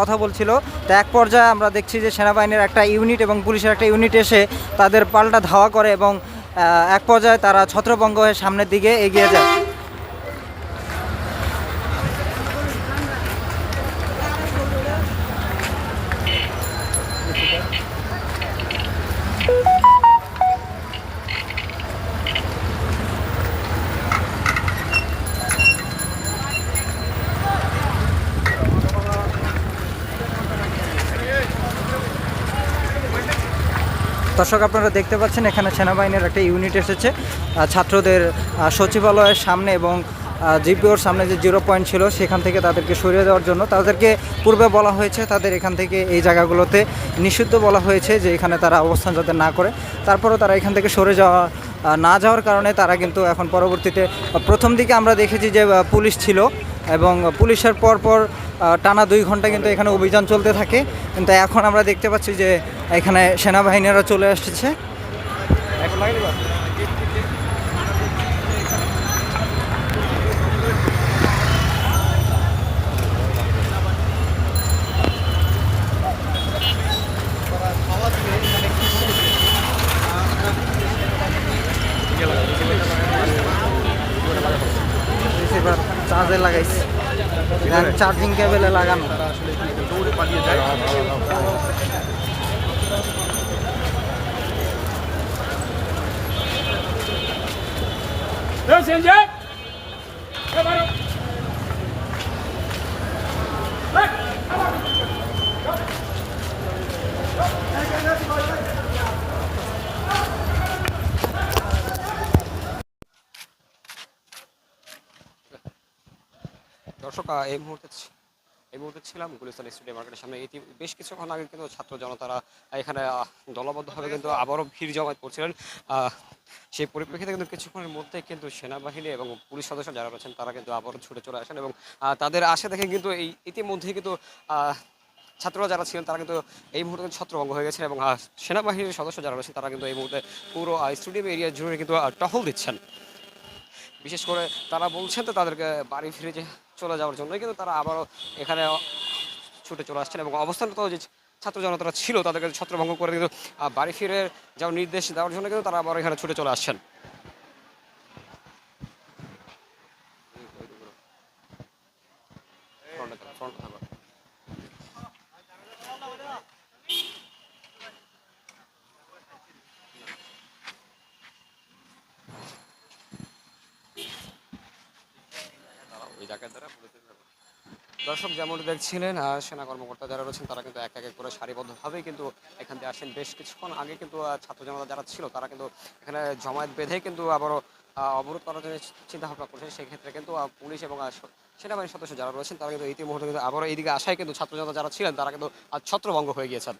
কথা বলছিল। তা এক পর্যায়ে আমরা দেখছি যে সেনাবাহিনীর একটা ইউনিট এবং পুলিশের একটা ইউনিট এসে তাদের পাল্টা ধাওয়া করে এবং এক পর্যায়ে তারা ছত্রভঙ্গ হয়ে সামনের দিকে এগিয়ে যায়। দর্শক, আপনারা দেখতে পাচ্ছেন, এখানে সেনাবাহিনীর একটা ইউনিট এসেছে। ছাত্রদের সচিবালয়ের সামনে এবং জিপিওর সামনে যে জিরো পয়েন্ট ছিল, সেখান থেকে তাদেরকে সরিয়ে দেওয়ার জন্য। তাদেরকে পূর্বে বলা হয়েছে, তাদের এখান থেকে এই জায়গাগুলোতে নিষিদ্ধ বলা হয়েছে যে এখানে তারা অবস্থান যাতে না করে। তারপরও তারা এখান থেকে সরে যাওয়া না যাওয়ার কারণে তারা কিন্তু এখন পরবর্তীতে প্রথম দিকে আমরা দেখেছি যে পুলিশ ছিল। এবং পুলিশের পরপর পর টানা দুই ঘণ্টা কিন্তু এখানে অভিযান চলতে থাকে। কিন্তু এখন আমরা দেখতে পাচ্ছি যে এখানে সেনাবাহিনীরা চলে আসছে চার্জে লাগাইছে চার্জিং কেবলে লাগানো দর্শক এই মুহূর্তে এই মুহূর্তে ছিলাম গুলিস্তান স্টেডিয়াম মার্কেটের সামনে। এটি বেশ কিছুক্ষণ আগে কিন্তু ছাত্র জনতারা এখানে দলবদ্ধভাবে কিন্তু আবারও ভিড় জমায়েত করছিলেন। সেই পরিপ্রেক্ষিতে কিন্তু কিছুক্ষণের মধ্যে কিন্তু সেনাবাহিনী এবং পুলিশ সদস্য যারা রয়েছেন, তারা কিন্তু আবারও ছুটে চলে আসেন এবং তাদের আশা দেখে কিন্তু এই ইতিমধ্যেই কিন্তু ছাত্ররা যারা ছিলেন, তারা কিন্তু এই মুহূর্তে ছত্রভঙ্গ হয়ে গেছেন এবং সেনাবাহিনীর সদস্য যারা রয়েছেন, তারা কিন্তু এই মুহূর্তে পুরো স্টেডিয়াম এরিয়া জুড়ে কিন্তু টহল দিচ্ছেন। বিশেষ করে তারা বলছেন তো তাদেরকে বাড়ি ফিরে যে চলে যাওয়ার জন্যই কিন্তু তারা আবারও এখানে ছুটে চলে আসছেন এবং অবস্থানরত যে ছাত্র জনতারা ছিল তাদেরকে ছত্রভঙ্গ করে কিন্তু বাড়ি ফিরে যাওয়ার নির্দেশ দেওয়ার জন্য কিন্তু তারা আবার এখানে ছুটে চলে আসছেন ফ্রন্টে থাকো, ফ্রন্টে থাকো। ওই দ্বারা দর্শক যেমনটি দেখছিলেন সেনা কর্মকর্তা যারা রয়েছেন, তারা কিন্তু এক এক করে সারিবদ্ধভাবেই কিন্তু এখান থেকে আসেন। বেশ কিছুক্ষণ আগে কিন্তু ছাত্র জনতা যারা ছিল, তারা কিন্তু এখানে জমায়েত বেঁধে কিন্তু আবারও অবরোধ করার জন্য চিন্তা ভাবনা করছেন। সেক্ষেত্রে কিন্তু পুলিশ এবং সেনাবাহিনীর সদস্য যারা রয়েছেন, তারা কিন্তু ইতিমধ্যে কিন্তু আবারও এইদিকে আসায় কিন্তু ছাত্র জনতা যারা ছিলেন, তারা কিন্তু ছত্রভঙ্গ হয়ে গিয়েছেন।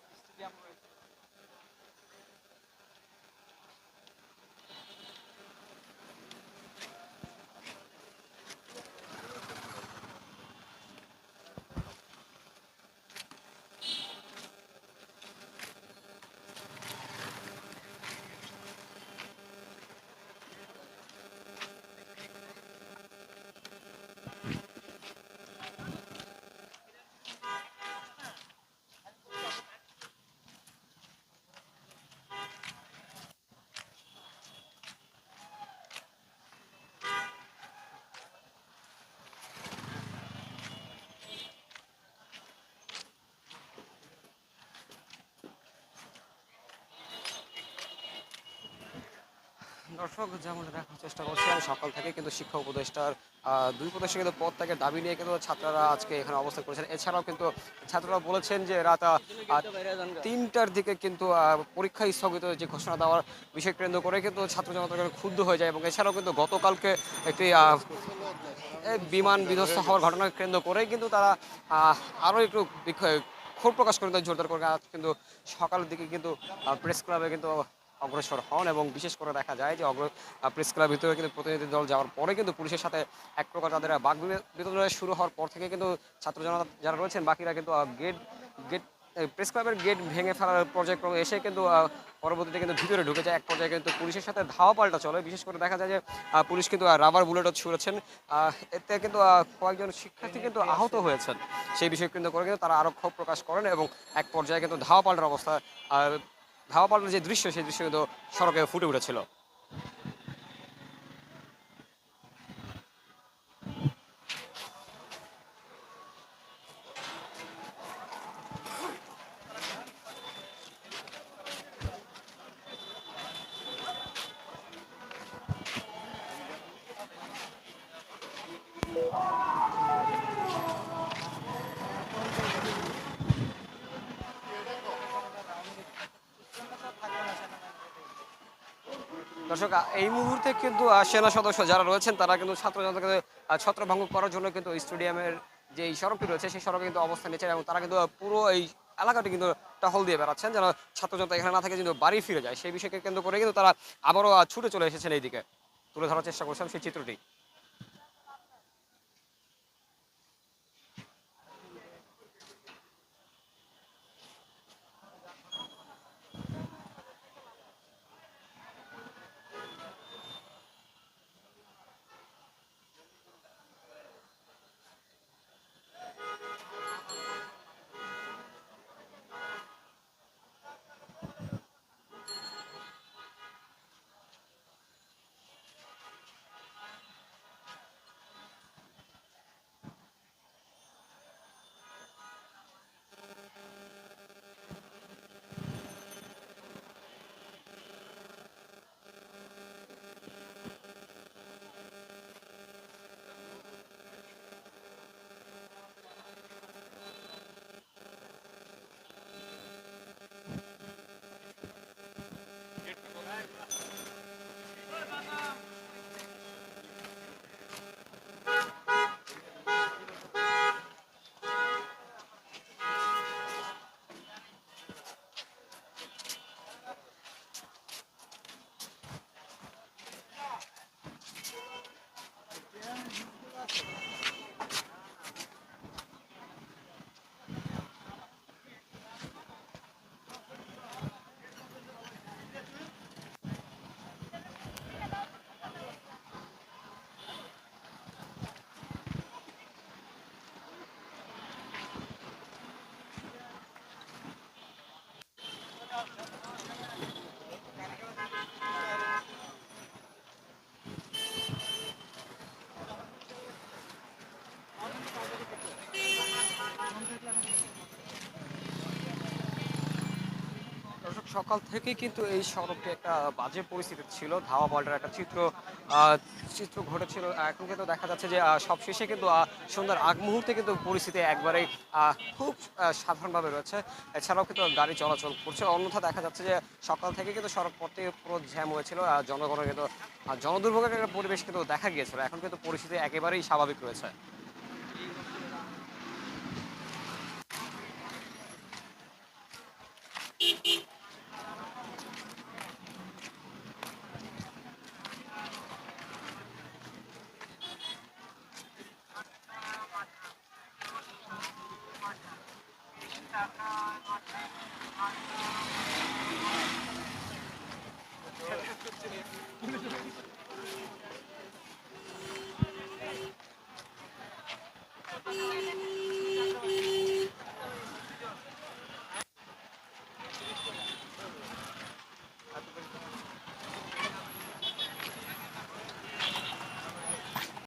দর্শক যেমন দেখার চেষ্টা করছি, আমি সকাল থেকে কিন্তু শিক্ষা উপদেষ্টার দুই উপদেষ্টা কিন্তু পদ থেকে দাবি নিয়ে কিন্তু ছাত্ররা আজকে এখানে অবস্থান করেছেন। এছাড়াও কিন্তু ছাত্ররা বলেছেন যে রাত তিনটার দিকে কিন্তু পরীক্ষা স্থগিত যে ঘোষণা দেওয়ার বিষয় কেন্দ্র করে কিন্তু ছাত্র জনতা ক্ষুব্ধ হয়ে যায় এবং এছাড়াও কিন্তু গতকালকে একটি বিমান বিধ্বস্ত হওয়ার ঘটনাকে কেন্দ্র করে কিন্তু তারা আরও একটু ক্ষোভ প্রকাশ করে জোরদার করে। কিন্তু সকালের দিকে কিন্তু প্রেস ক্লাবে কিন্তু অগ্রসর হন এবং বিশেষ করে দেখা যায় যে অগ্র প্রেস ক্লাব ভিতরে কিন্তু প্রতিনিধি দল যাওয়ার পরে কিন্তু পুলিশের সাথে এক প্রকার তাদের বাক বিতরণ শুরু হওয়ার পর থেকে কিন্তু ছাত্র জনতা যারা রয়েছেন, বাকিরা কিন্তু গেট গেট প্রেস ক্লাবের গেট ভেঙে ফেলার পর্যায়ক্রমে এসে কিন্তু পরবর্তীতে কিন্তু ভিতরে ঢুকে যায়। এক পর্যায়ে কিন্তু পুলিশের সাথে ধাওয়া পাল্টা চলে। বিশেষ করে দেখা যায় যে পুলিশ কিন্তু রাবার বুলেটও ছুঁড়েছেন। এতে কিন্তু কয়েকজন শিক্ষার্থী কিন্তু আহত হয়েছেন। সেই বিষয় কিন্তু করে কিন্তু তারা আরও ক্ষোভ প্রকাশ করেন এবং এক পর্যায়ে কিন্তু ধাওয়া পাল্টার অবস্থা ধাওয়া পাল্টার যে দৃশ্য সেই দৃশ্য কিন্তু সড়কে ফুটে উঠেছিল। দর্শক এই মুহূর্তে কিন্তু সেনা সদস্য যারা রয়েছেন, তারা কিন্তু ছাত্র জনতাকে ছত্রভঙ্গ করার জন্য কিন্তু স্টেডিয়ামের যে সড়কটি রয়েছে, সেই সড়কে কিন্তু অবস্থান নিচ্ছে এবং তারা কিন্তু পুরো এই এলাকাটি কিন্তু টহল দিয়ে বেড়াচ্ছেন যেন ছাত্র জনতা এখানে না থাকে কিন্তু বাড়ি ফিরে যায়। সেই বিষয়কে কেন্দ্র করে কিন্তু তারা আবারও ছুটে চলে এসেছেন এইদিকে। তুলে ধরার চেষ্টা করছেন সেই চিত্রটি। দর্শক সকাল থেকে কিন্তু এই সড়কটি একটা বাজে পরিস্থিতি ছিল, ধাওয়া পাল্টার একটা চিত্র চিত্র ঘটেছিল। এখন কিন্তু দেখা যাচ্ছে যে সবশেষে কিন্তু সন্ধ্যার আগ মুহূর্তে কিন্তু পরিস্থিতি একবারেই খুব সাধারণভাবে রয়েছে। এছাড়াও কিন্তু গাড়ি চলাচল করছে। অন্যথা দেখা যাচ্ছে যে, সকাল থেকে কিন্তু সড়ক পথে পুরো জ্যাম হয়েছিল। জনগণের কিন্তু জনদুর্ভোগের একটা পরিবেশ কিন্তু দেখা গিয়েছিল। এখন কিন্তু পরিস্থিতি একেবারেই স্বাভাবিক রয়েছে।